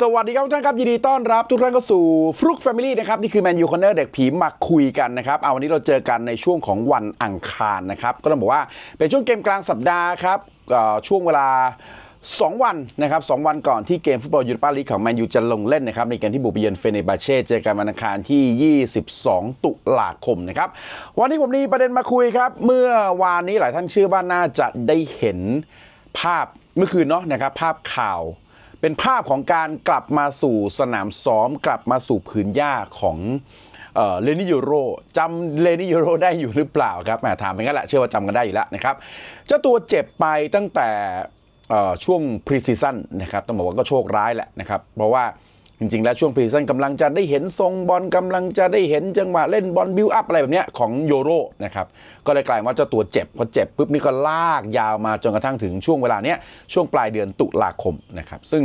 สวัสดีครับทุกท่านครับ ยินดีต้อนรับทุกท่านเข้าสู่ฟลุกแฟมิลี่นะครับ นี่คือแมนยูคอนเนอร์เด็กผีมาคุยกันนะครับ เอาวันนี้เราเจอกันในช่วงของวันอังคารนะครับ ก็ต้องบอกว่าเป็นช่วงเกมกลางสัปดาห์ครับช่วงเวลา 2 วันนะครับสองวันก่อนที่เกมฟุตบอลยูโรปาลีกของแมนยูจะลงเล่นนะครับในเกมที่บุกไปเยือนเฟเนบาเช่เจอกันวันอังคารที่ 22 ตุลาคมนะครับวันนี้ผมมีประเด็นมาคุยครับเมื่อวานนี้หลายท่านเชื่อว่าน่าจะได้เห็นภาพเมื่อคืนเนาะนะครับภาพข่าว เป็นภาพของการกลับมาสู่สนามซ้อม กลับมาสู่ผืนหญ้าของเลนิยูโรจำเลนิยูโรได้อยู่หรือเปล่าครับถามไปงั้นแหละเชื่อว่าจำกันได้อยู่แล้วนะครับเจ้าตัวเจ็บไปตั้งแต่ช่วงพรีซีซั่นนะครับต้องบอกว่าก็โชคร้ายแหละนะครับ เพราะว่า จริงๆ แล้วช่วงพรีซั่นกำลังจะได้เห็นทรงบอลกำลังจะได้เห็นจังหวะเล่นบอลบิวอัพอะไรแบบนี้ของโยโรนะครับก็เลยกลายว่าเจ้าตัวเจ็บพอเจ็บปุ๊บนี่ก็ลากยาวมาจนกระทั่งถึงช่วงเวลาเนี้ยช่วงปลายเดือนตุลาคมนะครับซึ่ง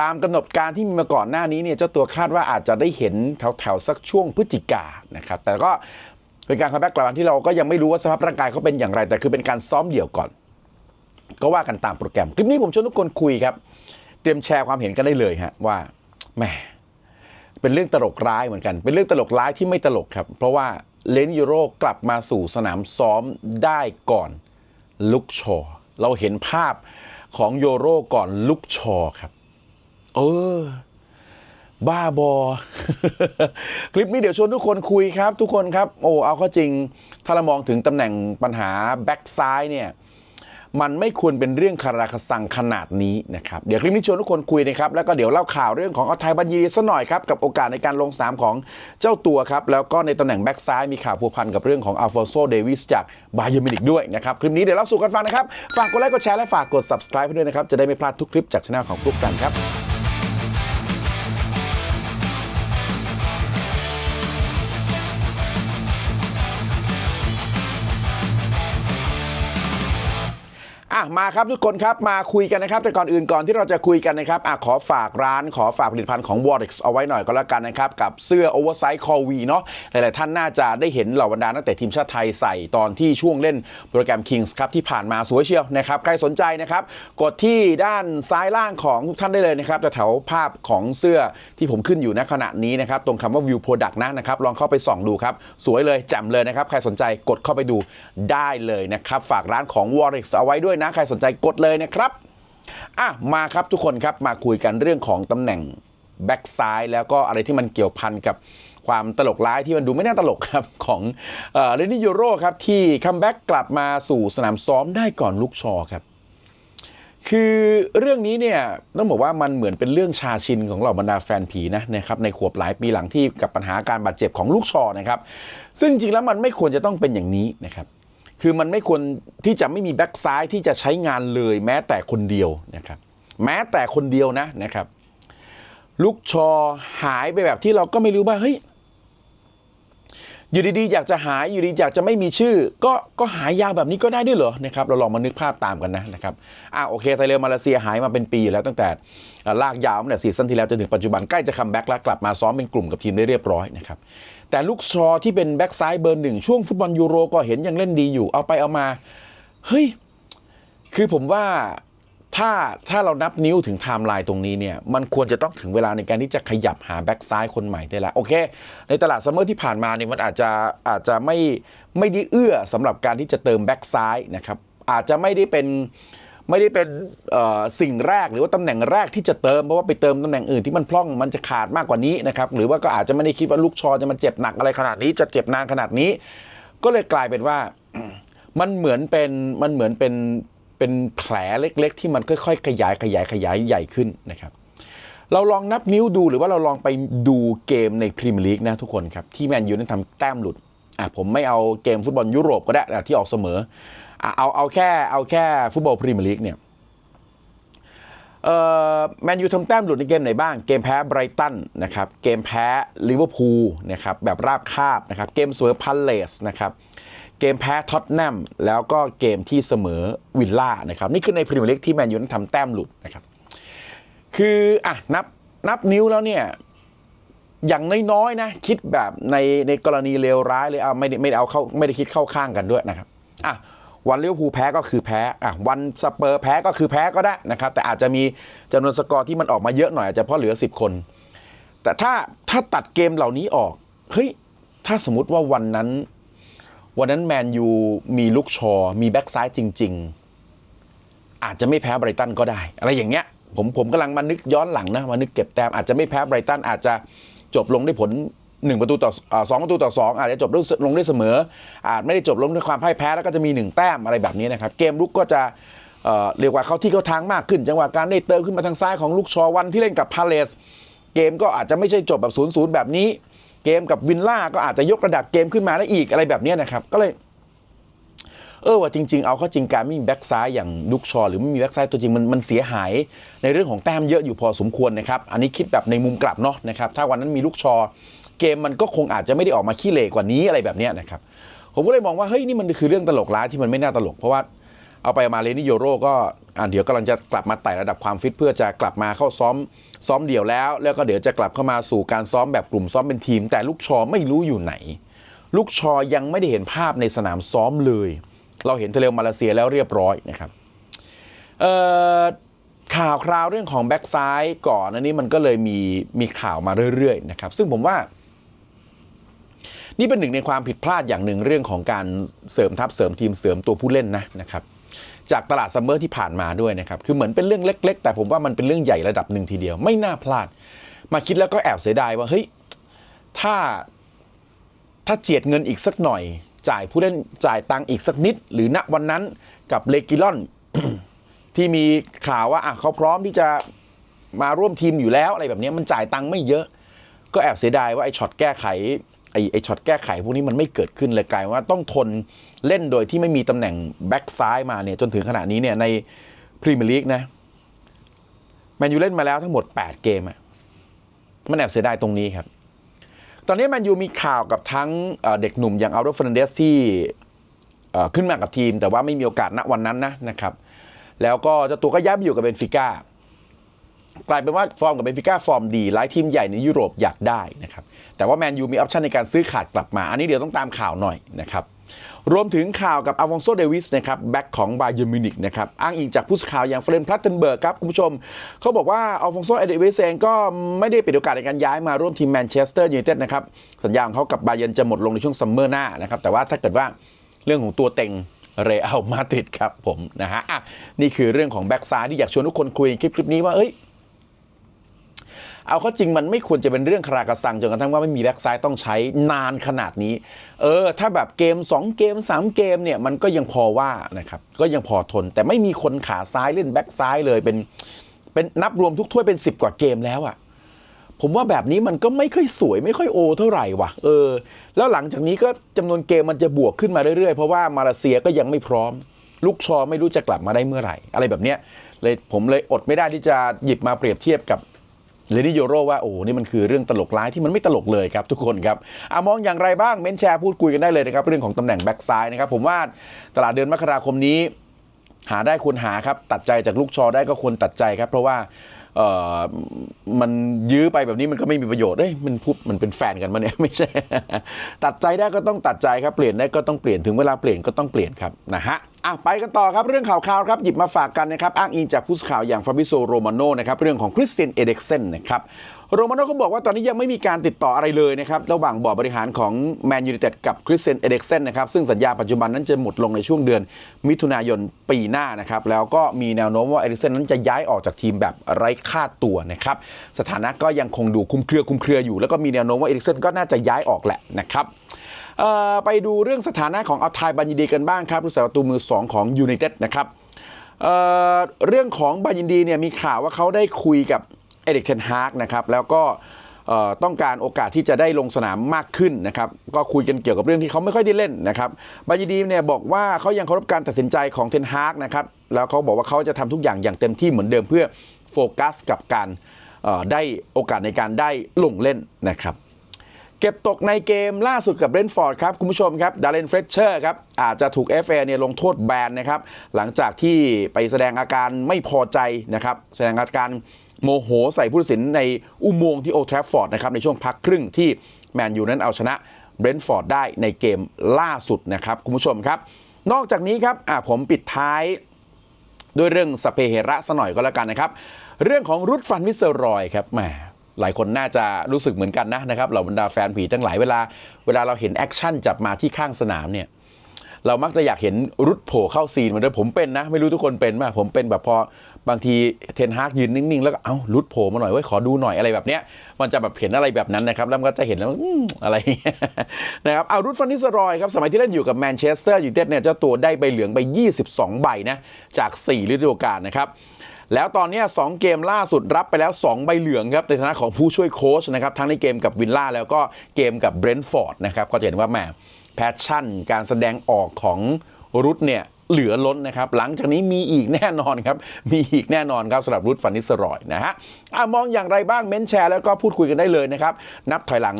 ตามกำหนดการที่มีมาก่อนหน้านี้เนี่ยเจ้าตัวคาดว่าอาจจะได้เห็นแถวๆสักช่วงพฤศจิกานะครับแต่ก็เป็นการคัมแบ็กกลับมาที่เราก็ยังไม่รู้ว่าสภาพร่างกายเขาเป็นอย่างไร แต่คือเป็นการซ้อมเดี่ยวก่อน ก็ว่ากันตามโปรแกรมคลิปนี้ผมชวนทุกคนคุยครับ เตรียมแชร์ความเห็นกันได้เลยฮะว่า แหมเป็นเรื่องตลกร้ายเหมือนกัน เป็นเรื่องตลกร้ายที่ไม่ตลกครับ เพราะว่าเลนยูโรกลับมาสู่สนามซ้อมได้ก่อนลุกชอ เราเห็นภาพของโยโรก่อนลุกชอครับ เออ บ้าบอ คลิปนี้เดี๋ยวชวนทุกคนคุยครับ ทุกคนครับ โอ้เอาข้าจริง ถ้าเรามองถึงตำแหน่งปัญหาแบ็กซ้ายเนี่ย มันไม่ควรเป็นเรื่องคาราคาซังขนาดนี้นะครับเดี๋ยวคลิปนี้ชวนทุกคนคุยนะครับแล้วก็เดี๋ยวเล่าข่าวเรื่องของเอาไทยบัญญีสักหน่อยครับกับโอกาสในการลงสนามของเจ้าตัวครับแล้วก็ในตำแหน่งแบ็กซ้ายมีข่าวผัวพันกับเรื่องของอัลฟอนโซเดวิสจากบาเยอร์มินิกด้วยนะครับคลิปนี้เดี๋ยวเล่าสู่กันฟังนะครับฝากกดไลค์กดแชร์และฝากกด subscribe ให้ด้วยนะครับจะได้ไม่พลาดทุกคลิปจากช่องของฟลุกกันครับ อะมาครับทุกคนครับมาคุยกันนะครับ แต่ก่อนอื่นก่อนที่เราจะคุยกันนะครับอะขอฝากร้านขอฝากผลิตภัณฑ์ของ w a r i x เอาไว้หน่อยก็แล้วกันนะครับ กับเสื้อ Oversize c o v เนาะหลาย ๆ ท่านน่าจะได้เห็นเหล่าบรรดานักเตะทีมชาติไทยใส่ตอนที่ช่วงเล่นโปรแกรม Kings ครับที่ผ่านมาสวยเชียวนะครับใครสนใจนะครับกดที่ด้านซ้ายล่างของทุกท่านได้เลยนะครับแถวภาพของเสื้อที่ผมขึ้นอยู่ณขณะนี้นะครับตรงคำว่า View Product นะนะครับลองเข้าไปส่องดูครับสวยเลยแจ่มเลยนะครับใครสนใจกดเข้าไปดูได้เลยนะครับฝากร้านของ w a r i x เอาไว้ด้วยนะ ใครสนใจกดเลยนะครับอะมาครับทุกคนครับมาคุยกันเรื่องของตำแหน่งแบ็กซ้ายแล้วก็อะไรที่มันเกี่ยวพันกับความตลกร้ายที่มันดูไม่น่าตลกครับ ของเรนนี่ยูโรครับ ที่คัมแบ็กกลับมาสู่สนามซ้อมได้ก่อนลุกชอครับ คือเรื่องนี้เนี่ยต้องบอกว่ามันเหมือนเป็นเรื่องชาชินของเหล่าบรรดาแฟนผีนะนะครับในขวบหลายปีหลังที่กับปัญหาการบาดเจ็บของลูกชอนะครับ ซึ่งจริงแล้วมันไม่ควรจะต้องเป็นอย่างนี้นะครับ คือมันไม่ควรที่จะไม่มีแบ็กซ้ายที่จะใช้งานเลย แม้แต่คนเดียวนะครับ แม้แต่คนเดียวนะนะครับ ลูกชอหายไปแบบที่เราก็ไม่รู้ว่าเฮ้ย อยู่ดีๆอยากจะหายอยู่ดีอยากจะไม่มีชื่อ ก็ก็หายยาวแบบนี้ก็ได้ด้วยเหรอนะครับเราลองมานึกภาพตามกันนะนะครับอ่าโอเคไทยเรือมาเลเซียหายมาเป็นปีอยู่แล้วตั้งแต่ลากยาวตั้งแต่ซีซั่นที่แล้วจนถึงปัจจุบันใกล้จะคัมแบ็กแล้วกลับมาซ้อมเป็นกลุ่มกับทีมได้เรียบร้อยนะครับแต่ลูกชอที่เป็นแบ็กซ้ายเบอร์หนึ่งช่วงฟุตบอลยูโรก็เห็นยังเล่นดีอยู่เอาไปเอามาเฮ้ยคือผมว่า ถ้าถ้าเรานับนิ้วถึงไทม์ไลน์ตรงนี้เนี่ยมันควรจะต้องถึงเวลาในการที่จะขยับหาแบ็กซ้ายคนใหม่ได้แล้วโอเค ในตลาดซัมเมอร์ที่ผ่านมาเนี่ยมันอาจจะอาจจะไม่ไม่ได้เอื้อสำหรับการที่จะเติมแบ็กซ้ายนะครับอาจจะไม่ได้เป็นไม่ได้เป็นสิ่งแรกหรือว่าตำแหน่งแรกที่จะเติมเพราะว่าไปเติมตำแหน่งอื่นที่มันพร่องมันจะขาดมากกว่านี้นะครับหรือว่าก็อาจจะไม่ได้คิดว่าลูกชอจะมาเจ็บหนักอะไรขนาดนี้จะเจ็บนานขนาดนี้ ก็เลยกลายเป็นว่ามันเหมือนเป็นมันเหมือนเป็น เป็นแผลเล็ก ๆ ที่มันค่อย ๆ ขยายขยายขยายใหญ่ขึ้นนะครับเราลองนับนิ้วดูหรือว่าเราลองไปดูเกมในพรีเมียร์ลีกนะทุกคนครับ ที่แมนยูนั้นทำแต้มหลุดอะผมไม่เอาเกมฟุตบอลยุโรปก็ได้ที่ออกเสมออะเอาเอาแค่เอาแค่ฟุตบอลพรีเมียร์ลีกเนี่ยเอ่อแมนยูทำแต้มหลุดในเกมไหนบ้าง เกมแพ้ไบรตันนะครับเกมแพ้ลิเวอร์พูลนะครับแบบราบคาบนะครับเกมเสมอพัลเลสนะครับ เกมแพ้ท็อตแนมแล้วก็เกมที่เสมอวิลล่านะครับนี่คือในพรีเมียร์ลีกที่แมนยูนั้นทำแต้มหลุดนะครับคืออะนับนับนิ้วแล้วเนี่ยอย่างน้อยๆนะคิดแบบในในกรณีเลวร้ายเลยเอาไม่ได้ไม่ได้เอาเข้าไม่ได้คิดเข้าข้างกันด้วยนะครับอะวันเลิเวอร์พูลแพ้ก็คือแพ้อะวันสเปอร์แพ้ก็คือแพ้ก็ได้นะครับ แต่อาจจะมีจำนวนสกอร์ที่มันออกมาเยอะหน่อยอาจจะเพราะเหลือ 10 คน แต่ถ้าถ้าตัดเกมเหล่านี้ออกเฮ้ยถ้าสมมติว่าวันนั้น วันนั้นแมนยูมีลูกชอ มีแบ็กซ้ายจริง ๆ อาจจะไม่แพ้ไบรตันก็ได้ อะไรอย่างเงี้ย ผมผมกำลังมานึกย้อนหลังนะ มานึกเก็บแต้มอาจจะไม่แพ้ไบรตันอาจจะจบลงด้วยผล1ประตูต่อสองประตูต่อ 2 อาจจะจบลงด้วยเสมอ อาจไม่ได้จบลงด้วยความพ่ายแพ้แล้วก็จะมี 1 แต้มอะไรแบบนี้นะครับ เกมลุกก็จะเเรียกว่าเข้าที่เข้าทางมากขึ้น จังหวะการได้เติมขึ้นมาทางซ้ายของลูกชอวันที่เล่นกับพาเลสเกมก็อาจจะไม่ใช่จบแบบ0ูนย์แบบนี้ เกมกับวินล่าก็อาจจะยกระดับเกมขึ้นมาได้อีกอะไรแบบนี้นะครับ ก็เลย เออว่าจริง ๆ เอาเข้าจริงการไม่มีแบ็กซ้ายอย่างดุกชอ หรือไม่มีแบ็กซ้ายตัวจริงมันมันเสียหาย ในเรื่องของแต้มเยอะอยู่พอสมควรนะครับ อันนี้คิดแบบในมุมกลับเนาะนะครับ ถ้าวันนั้นมีลูกชอ เกมมันก็คงอาจจะไม่ได้ออกมาขี้เหร่กว่านี้อะไรแบบนี้นะครับ ผมก็เลยมองว่าเฮ้ยนี่มันคือเรื่องตลกร้ายที่มันไม่น่าตลกเพราะว่า เอาไปมาเลนิโยโรก็อ่าเดี๋ยวกำลังจะกลับมาไต่ระดับความฟิตเพื่อจะกลับมาเข้าซ้อมซ้อมเดี่ยวแล้ว แล้วก็เดี๋ยวจะกลับเข้ามาสู่การซ้อมแบบกลุ่มซ้อมเป็นทีม แต่ลูกชอไม่รู้อยู่ไหน ลูกชอยังไม่ได้เห็นภาพในสนามซ้อมเลย เราเห็นเทเลมาเลเซียแล้วเรียบร้อยนะครับข่าวคราวเรื่องของแบ็กซ้ายก่อนอันนี้มันก็เลยมีมีข่าวมาเรื่อยๆนะครับซึ่งผมว่า นี่เป็นหนึ่งในความผิดพลาดอย่างหนึ่งเรื่องของการเสริมทัพเสริมทีมเสริมตัวผู้เล่นนะนะครับจากตลาดซัมเมอร์ที่ผ่านมาด้วยนะครับ คือเหมือนเป็นเรื่องเล็ก ๆ แต่ผมว่ามันเป็นเรื่องใหญ่ระดับหนึ่งทีเดียว ไม่น่าพลาด มาคิดแล้วก็แอบเสียดายว่า เฮ้ย ถ้า ถ้าเจียดเงินอีกสักหน่อย จ่ายผู้เล่นจ่ายตังค์อีกสักนิด หรือณวันนั้นกับเลกิลอน ที่มีข่าวว่าอะเขาพร้อมที่จะมาร่วมทีมอยู่แล้วอะไรแบบนี้มันจ่ายตังค์ไม่เยอะ ก็แอบเสียดายว่าไอ้ช็อตแก้ไข ไอ้ไอช็อตแก้ไขพวกนี้มันไม่เกิดขึ้นเลยกลายว่าต้องทนเล่นโดยที่ไม่มีตำแหน่งแบ็กซ้ายมาเนี่ยจนถึงขณะนี้เนี่ยในพรีเมียร์ลีกนะแมนยูเล่นมาแล้วทั้งหมด 8 เกมอะมันแอบเสียดายตรงนี้ครับ ตอนนี้แมนยูมีข่าวกับทั้งเด็กหนุ่มอย่างอัลโดฟ r นเดสที่ขึ้นมากับทีม แต่ว่าไม่มีโอกาสณวันนั้นนะนะครับ แล้วก็เจ้าตัวก็ย้ายไปอยู่กับเบนฟิก้า กลายเป็นว่าฟอร์มกับเบนฟิก้าฟอร์มดีหลายทีมใหญ่ในยุโรปอยากได้นะครับแต่ว่าแมนยูมีออปชันในการซื้อขาดกลับมา อันนี้เดี๋ยวต้องตามข่าวหน่อยนะครับรวมถึงข่าวกับอ l วองโซเดวิสนะครับแบ็กของบาเยอร์มิวนิกนะครับอ้างอิงจากผู้สื่อข่าวอย่างเฟรนพลัตเทนเบิร์กครับ คุณผู้ชม เขาบอกว่าอัลฟองโซเดวิสเองก็ไม่ได้ปิดโอกาสในการย้ายมาร่วมทีมแมนเชสเตอร์ยูไนเต็ดนะครับ สัญญาของเขากับบาเยร์นจะหมดลงในช่วงซัมเมอร์หน้านะครับ แต่ว่าถ้าเกิดว่าเรื่องของตัวเต็งเรอัลมาดริดครับผมนะฮะอะนี่คือเรื่องของแบ็กซ้ายที่อยากชวนทุกคนคุยคลิปคลิปนี้ว่าเอ้ย เอาเข้าจริงมันไม่ควรจะเป็นเรื่องคารากระซังจนกระทั่งว่าไม่มีแบ็กซ้ายต้องใช้นานขนาดนี้ เออ ถ้าแบบเกม 2 เกม 3 เกมเนี่ยมันก็ยังพอว่านะครับก็ยังพอทน แต่ไม่มีคนขาซ้ายเล่นแบ็กซ้ายเลยเป็นเป็นนับรวมทุกถ้วยเป็น 10 กว่าเกมแล้วอะผมว่าแบบนี้มันก็ไม่ค่อยสวยไม่ค่อยโอเท่าไหร่ว่ะเออ แล้วหลังจากนี้ก็จำนวนเกมมันจะบวกขึ้นมาเรื่อยๆ เพราะว่ามาเลเซียก็ยังไม่พร้อม ลูกชอไม่รู้จะกลับมาได้เมื่อไหร่ อะไรแบบเนี้ยเลยผมเลยอดไม่ได้ที่จะหยิบมาเปรียบเทียบกับ เลนี่โยโรว่าโอ้โหนี่มันคือเรื่องตลกร้ายที่มันไม่ตลกเลยครับทุกคนครับอามองอย่างไรบ้างเม้นแชร์พูดคุยกันได้เลยนะครับเรื่องของตำแหน่งแบ็กซ้ายนะครับผมว่าตลาดเดือนมกราคมนี้ หาได้ควรหาครับตัดใจจากลูกชอได้ก็ควรตัดใจครับ เพราะว่าเออมันยื้อไปแบบนี้มันก็ไม่มีประโยชน์เอ้ยมันพูดมันเป็นแฟนกันมาเนี่ยไม่ใช่ ตัดใจได้ก็ต้องตัดใจครับเปลี่ยนได้ก็ต้องเปลี่ยนถึงเวลาเปลี่ยนก็ต้องเปลี่ยนครับนะฮะ อะไปกันต่อครับเรื่องข่าวข่าวครับหยิบมาฝากกันนะครับอ้างอิงจากผู้สื่อข่าวอย่างฟาบิโซโรมาโนนะครับเรื่องของคริสเตียนเอเด็กเซนนะครับโรมาโนเขาบอกว่าตอนนี้ยังไม่มีการติดต่ออะไรเลยนะครับระหว่างบอร์ดบริหารของแมนยูไนเต็ดกับคริสเตียนเอเด็กเซนนะครับซึ่งสัญญาปัจจุบันนั้นจะหมดลงในช่วงเดือนมิถุนายนปีหน้านะครับแล้วก็มีแนวโน้มว่าเอเด็กเซนนั้นจะย้ายออกจากทีมแบบไร้ค่าตัวนะครับสถานะก็ยังคงดูคลุมเครือคลุมเครืออยู่ แล้วก็มีแนวโน้มว่าเอเด็กเซนก็น่าจะย้ายออกแหละนะครับ ไปดูเรื่องสถานะของอัลไทยบัญญินดีกันบ้างครับผู้สาประตูมือ 2 ของยูไนเต็ดนะครับเเรื่องของบัญญินดีเนี่ยมีข่าวว่าเขาได้คุยกับเอริกเทนฮากนะครับแล้วก็ต้องการโอกาสที่จะได้ลงสนามมากขึ้นนะครับ ก็คุยกันเกี่ยวกับเรื่องที่เขาไม่ค่อยได้เล่นนะครับบัญญินดีเนี่ยบอกว่าเขายังเคารพการตัดสินใจของเทนฮากนะครับ แล้วเขาบอกว่าเขาจะทำทุกอย่างอย่างเต็มที่เหมือนเดิมเพื่อโฟกัสกับการได้โอกาสในการได้ลงเล่นนะครับ เก็บตกในเกมล่าสุดกับเบรนท์ฟอร์ดครับ คุณผู้ชมครับดาร์เรนเฟรชเชอร์ครับ อาจจะถูก FA เนี่ยลงโทษแบนนะครับ หลังจากที่ไปแสดงอาการไม่พอใจนะครับ แสดงอาการโมโหใส่ผู้ตัดสินในอุโมงค์ที่โอทราฟฟอร์ดนะครับ ในช่วงพักครึ่งที่แมนยูนั้นเอาชนะเบรนท์ฟอร์ดได้ในเกมล่าสุดนะครับ คุณผู้ชมครับ นอกจากนี้ครับผมปิดท้ายด้วยเรื่องสเปเหระสหน่อยก็แล้วกันนะครับ เรื่องของรุดฟันวิสเซอรอยครับแหม หลายคนน่าจะรู้สึกเหมือนกันนะนะครับเหล่าบรรดาแฟนผีทั้งหลายเวลา เวลาเราเห็นแอคชั่นจับมาที่ข้างสนามเนี่ยเรามักจะอยากเห็นรุดโผล่เข้าซีนมาด้วยผมเป็นนะ ไม่รู้ทุกคนเป็นไหมผมเป็นแบบพอบางทีเทนฮากยืนนิ่งๆ แล้วก็เอ้ารุดโผล่มาหน่อยเว้ยขอดูหน่อยอะไรแบบเนี้ยมันจะแบบเห็นอะไรแบบนั้นนะครับ แล้วมันก็จะเห็นแล้วอะไรนะครับเอารุดฟันนิสรอยครับสมัยที่เล่นอยู่กับแมนเชสเตอร์ยูไนเต็ดเนี่ยเจ้าตัวได้ใบเหลืองไป 22 ใบนะจาก 4 ฤดูกาลนะครับ แล้วตอนนี้ยสองเกมล่าสุดรับไปแล้ว 2 ใบเหลืองครับในฐานะของผู้ช่วยโค้ชนะครับทั้งในเกมกับวินล่าแล้วก็เกมกับเบรนท์ฟอร์ดนะครับก็จะเห็นว่าแหมแพชชั่น การแสดงออกของรุดเนี่ยเหลือล้นนะครับ หลังจากนี้มีอีกแน่นอนครับ มีอีกแน่นอนครับสำหรับรุดฟันนิสรอยนะฮะอะมองอย่างไรบ้างเม้นแชร์แล้วก็พูดคุยกันได้เลยนะครับ นับถอยหลัง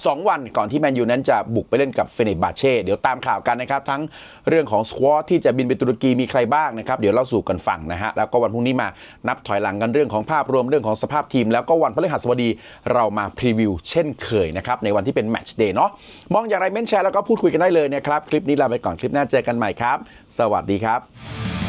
2 วันก่อนที่แมนยูนั้นจะบุกไปเล่นกับเฟเนบาเช่เดี๋ยวตามข่าวกันนะครับ ทั้งเรื่องของสควอตที่จะบินไปตุรกีมีใครบ้างนะครับ เดี๋ยวเราสู่กันฟังนะฮะ แล้วก็วันพรุ่งนี้มานับถอยหลังกันเรื่องของภาพรวมเรื่องของสภาพทีม แล้วก็วันพฤหัสบดีเรามาพรีวิวเช่นเคยนะครับ ในวันที่เป็นแมตช์เดย์เนาะมองอย่างไรเม้นแชร์แล้วก็พูดคุยกันได้เลยนะครับคลิปนี้ลาไปก่อนคลิปหน้าเจอกันใหม่ครับ สวัสดีครับ